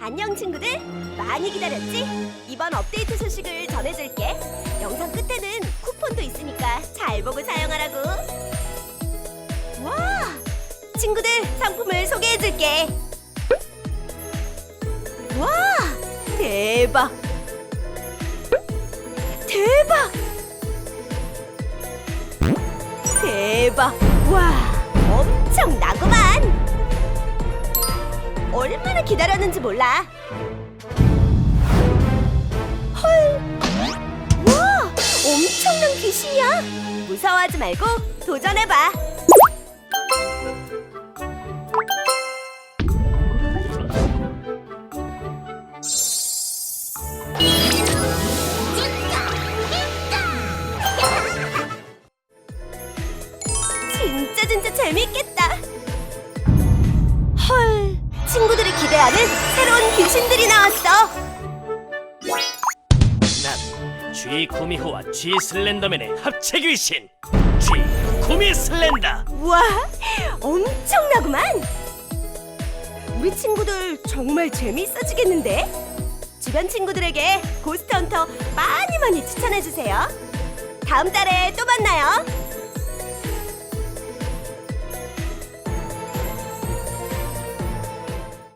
안녕 친구들. 많이 기다렸지? 이번 업데이트 소식을 전해줄게. 영상 끝에는 쿠폰도 있으니까 잘 보고 사용하라고. 와! 친구들 상품을 소개해줄게. 와! 대박! 대박! 대박! 와! 엄청나구만 얼마나 기다렸는지 몰라. 헐! 와! 엄청난 귀신이야! 무서워하지 말고 도전해봐! 재밌겠다! 친구들이 기대하는 새로운 귀신들이 나왔어! 난 G 구미호와 G 슬렌더맨의 합체 귀신 G 구미 슬렌더 우와, 엄청나구만! 우리 친구들 정말 재미있어지겠는데? 주변 친구들에게 고스트 헌터 많이 많이 추천해 주세요. 다음 달에 또 만나요.